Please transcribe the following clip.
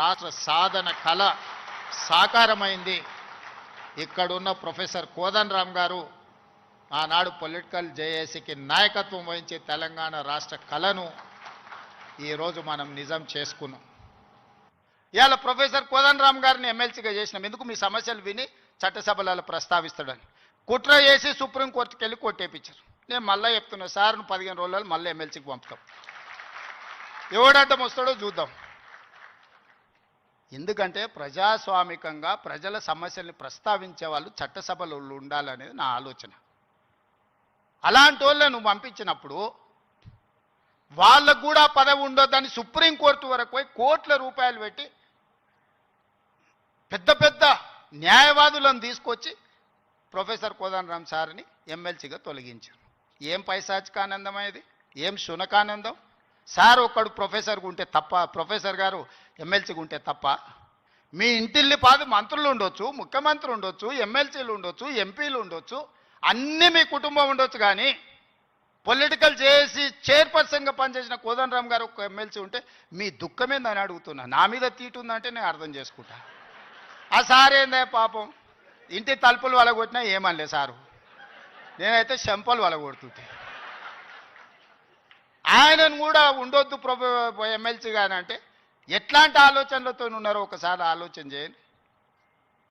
రాష్ట్ర సాధన కళ సాకారమైంది. ఇక్కడున్న ప్రొఫెసర్ కోదన్ రామ్ గారు ఆనాడు పొలిటికల్ జేఏసీకి నాయకత్వం వహించి తెలంగాణ రాష్ట్ర కళను ఈరోజు మనం నిజం చేసుకున్నాం. ఇవాళ ప్రొఫెసర్ కోదన్ రామ్ గారిని ఎమ్మెల్సీగా చేసినాం. ఎందుకు? మీ సమస్యలు విని చట్టసభలలో ప్రస్తావిస్తాడని. కుట్ర చేసి సుప్రీంకోర్టుకి వెళ్ళి కొట్టేపించారు నేను మళ్ళీ చెప్తున్నా సార్ను పదిహేను రోజులు మళ్ళీ ఎమ్మెల్సీకి పంపుతాం. ఎవడడ్డం వస్తాడో చూద్దాం. ఎందుకంటే ప్రజాస్వామికంగా ప్రజల సమస్యల్ని ప్రస్తావించే వాళ్ళు చట్టసభలో ఉండాలనేది నా ఆలోచన. అలాంటి వాళ్ళను పంపించినప్పుడు వాళ్ళకు కూడా పదవి ఉండొద్దని సుప్రీంకోర్టు వరకు పోయి కోట్ల రూపాయలు పెట్టి పెద్ద పెద్ద న్యాయవాదులను తీసుకొచ్చి ప్రొఫెసర్ కోదండరామ్ సార్ని ఎమ్మెల్సీగా తొలగించారు. ఏం పైశాచికానందం అనేది ఏం శునకానందం? సార్ ఒక్కడు ప్రొఫెసర్గా ఉంటే తప్ప ప్రొఫెసర్ గారు ఎమ్మెల్సీగా ఉంటే తప్ప మీ ఇంటిల్లి పాది మంత్రులు ఉండొచ్చు ముఖ్యమంత్రి ఉండొచ్చు ఎమ్మెల్సీలు ఉండొచ్చు ఎంపీలు ఉండొచ్చు అన్నీ మీ కుటుంబం ఉండొచ్చు కానీ పొలిటికల్ చేసి చైర్పర్సన్గా పనిచేసిన కోదండరామ్ గారు ఒక ఎమ్మెల్సీ ఉంటే మీ దుఃఖమేందని అడుగుతున్నా. నా మీద తీటుందంటే నేను అర్థం చేసుకుంటా. ఆ సార్ ఏందే పాపం? ఇంటి తలుపులు వలగొట్టినా ఏమనలే సారు. నేనైతే శంపలు వలగొడుతుంటే. ఆయనను కూడా ఉండొద్దు ప్రభు ఎమ్మెల్సీ గాని అంటే ఎట్లాంటి ఆలోచనలతో ఉన్నారో ఒకసారి ఆలోచన చేయండి.